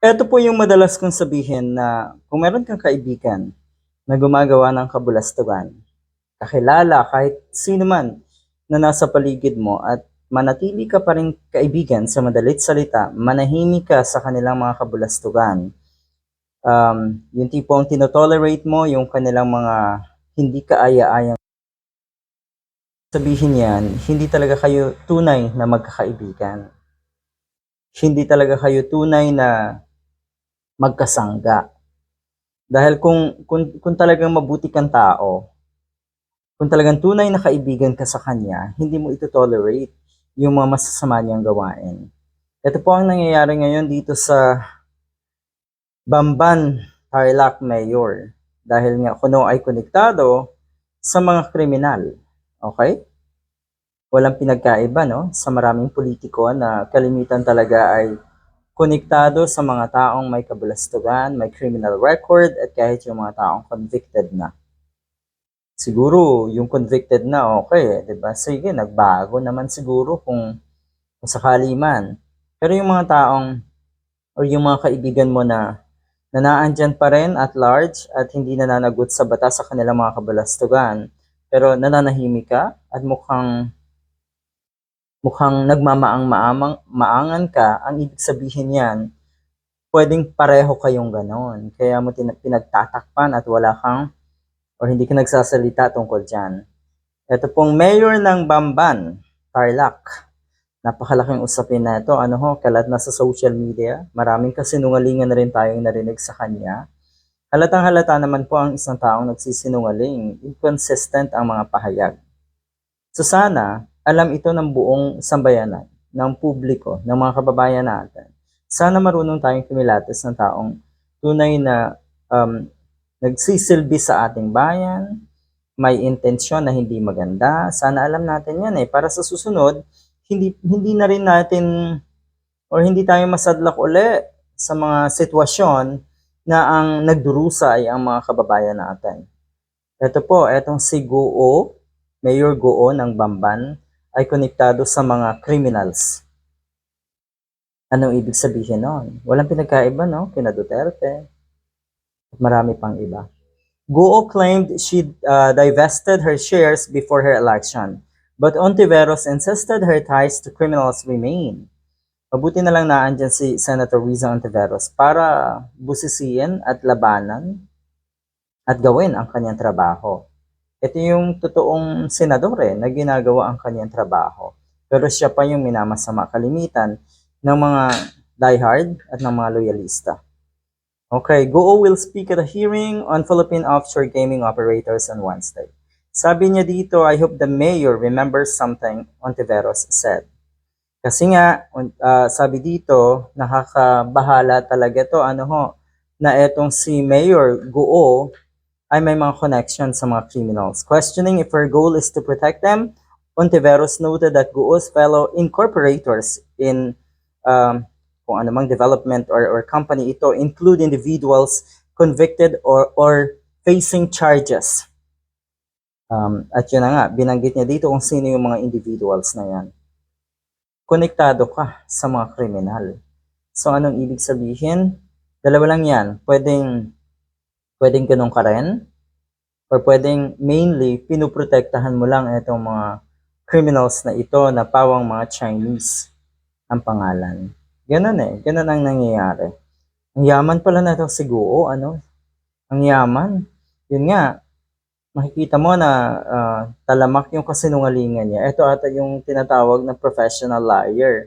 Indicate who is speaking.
Speaker 1: Eto po yung madalas kong sabihin na kung meron kang kaibigan na gumagawa ng kabulastugan, kakilala kahit sino man na nasa paligid mo at manatili ka pa rin kaibigan sa madalit salita, manahimik ka sa kanilang mga kabulastugan. Um, yung tipong tinotolerate mo yung kanilang mga hindi kaaya-ayang sabihin yan, hindi talaga kayo tunay na magkakaibigan. Hindi talaga kayo tunay na magkasangga. Dahil kung, kung, kung talagang mabuti kang tao, kung talagang tunay na kaibigan ka sa kanya, hindi mo ito tolerate yung mga masasama niyang gawain. Ito po ang nangyayari ngayon dito sa Bamban, Tarlac Mayor. Dahil nga kuno ay konektado sa mga kriminal. Okay? Walang pinagkaiba, no? Sa maraming politiko na kalimitan talaga ay konektado sa mga taong may kabulastugan, may criminal record, at kahit yung mga taong convicted na. Siguro, yung convicted na, okay, di ba? Sige, nagbago naman siguro kung, kung sakali man. Pero yung mga taong, o yung mga kaibigan mo na, na naandyan pa rin at large at hindi nananagot sa batas sa kanilang mga kabulastugan, pero nananahimik ka at mukhang mukhang nagmamaang-maamang maangan ka, ang ibig sabihin yan, pwedeng pareho kayong ganon. Kaya mo pinagtatakpan at wala kang or hindi ka nagsasalita tungkol dyan. Ito pong mayor ng Bamban, Tarlac. Napakalaking usapin na ito. Ano ho, kalat na sa social media. Maraming kasinungalingan na rin tayong narinig sa kanya. Halatang halata naman po ang isang taong nagsisinungaling. Inconsistent ang mga pahayag. So sana, alam ito ng buong sambayanan, ng publiko, ng mga kababayan natin. Sana marunong tayong kumilates ng taong tunay na um, nagsisilbi sa ating bayan, may intensyon na hindi maganda. Sana alam natin yan eh. Para sa susunod, hindi, hindi na rin natin or hindi tayo masadlak uli sa mga sitwasyon na ang nagdurusa ay ang mga kababayan natin. Ito po, etong si Guo, Mayor Guo ng Bamban, ay konektado sa mga criminals. Anong ibig sabihin nun? Walang pinagkaiba, no? Kina Duterte. At marami pang iba. Guo claimed she uh, divested her shares before her election, but Ontiveros insisted her ties to criminals remain. Mabuti na lang naandyan si Senator Riza Ontiveros para busisiin at labanan at gawin ang kanyang trabaho. Ito yung totoong senador eh, na ginagawa ang kanyang trabaho. Pero siya pa yung minamasama kalimitan ng mga diehard at ng mga loyalista. Okay, Guo will speak at a hearing on Philippine offshore gaming operators on Wednesday. Sabi niya dito, I hope the mayor remembers something Ontiveros said. Kasi nga, ah, sabi dito, nakakabahala talaga to ano ho, na etong si Mayor Guo ay may mga connection sa mga criminals. Questioning if her goal is to protect them, Ontiveros noted that Guo's fellow incorporators in um, kung anumang development or, or company ito include individuals convicted or, or facing charges. Um, at yun na nga, binanggit niya dito kung sino yung mga individuals na yan. Konektado ka sa mga kriminal. So anong ibig sabihin? Dalawa lang yan. Pwedeng, pwedeng ganun ka rin, or pwedeng mainly pinuprotektahan mo lang itong mga criminals na ito na pawang mga Chinese ang pangalan. Ganun eh. Ganun ang nangyayari. Ang yaman pala na ito siguro, ano? Ang yaman. Yun nga, makikita mo na ah, talamak yung kasinungalingan niya. Ito ata yung tinatawag na professional liar.